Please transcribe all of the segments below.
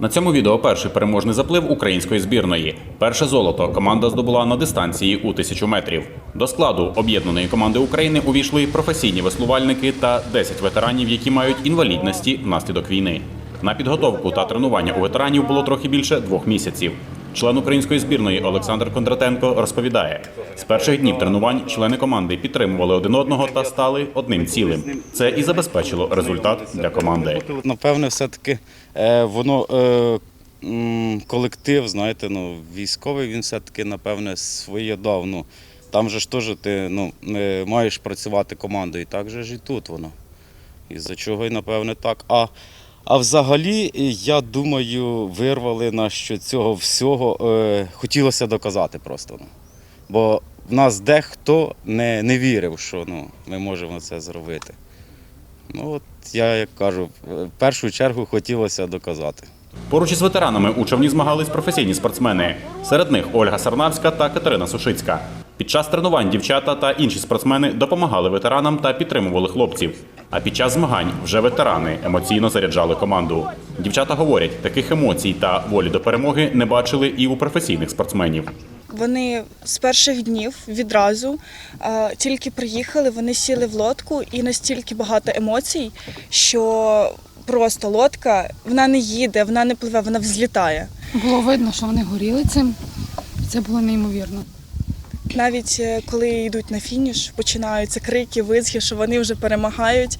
На цьому відео перший переможний заплив української збірної. Перше золото команда здобула на дистанції у тисячу метрів. До складу об'єднаної команди України увійшли професійні веслувальники та 10 ветеранів, які мають інвалідності внаслідок війни. На підготовку та тренування у ветеранів було трохи більше двох місяців. Член української збірної Олександр Кондратенко розповідає: з перших днів тренувань члени команди підтримували один одного та стали одним цілим. Це і забезпечило результат для команди. Напевне, все-таки е, воно е, колектив, знаєте, ну, військовий він все-таки, напевне, своє дав. Ну, там же ж теж ти ну, е, маєш працювати командою, і так же ж і тут воно. Із-за чого і напевне так. А, а взагалі, я думаю, вирвали нас, що цього всього е, хотілося доказати просто. Ну. Бо в нас дехто не, не вірив, що ну, ми можемо це зробити. Ну от я як кажу, в першу чергу хотілося доказати. Поруч із ветеранами у човні змагались професійні спортсмени. Серед них Ольга Сарнавська та Катерина Сушицька. Під час тренувань дівчата та інші спортсмени допомагали ветеранам та підтримували хлопців. А під час змагань вже ветерани емоційно заряджали команду. Дівчата говорять, таких емоцій та волі до перемоги не бачили і у професійних спортсменів. Вони з перших днів відразу е, тільки приїхали, вони сіли в лодку і настільки багато емоцій, що просто лодка вона не їде, вона не пливе, вона взлітає. Було видно, що вони горіли цим. Це було неймовірно. Навіть е, коли йдуть на фініш, починаються крики, визги, що вони вже перемагають,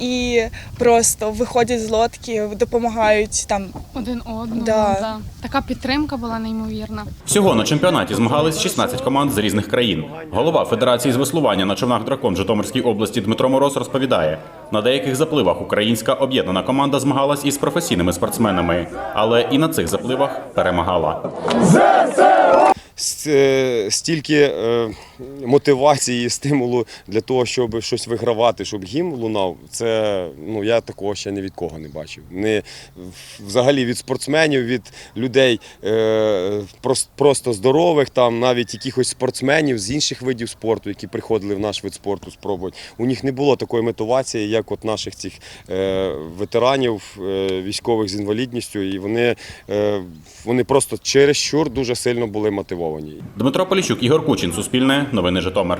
і просто виходять з лодки, допомагають там. Один одному. Да. Да. Така підтримка була неймовірна. Всього на чемпіонаті змагались 16 команд з різних країн. Голова Федерації з веслування на човнах дракон Житомирській області Дмитро Мороз розповідає: на деяких запливах українська об'єднана команда змагалась із професійними спортсменами, але і на цих запливах перемагала. Е, стільки е, мотивації, стимулу для того, щоб щось вигравати, щоб гімн лунав, це ну я такого ще ні від кого не бачив. Не взагалі від спортсменів, від людей е, просто здорових, там навіть якихось спортсменів з інших видів спорту, які приходили в наш вид спорту спробувати. У них не було такої мотивації, як от наших цих ветеранів, військових з інвалідністю, і вони, вони просто чересчур дуже сильно були мотивовані. Дмитро Поліщук, Ігор Кучин, Суспільне, Новини Житомир.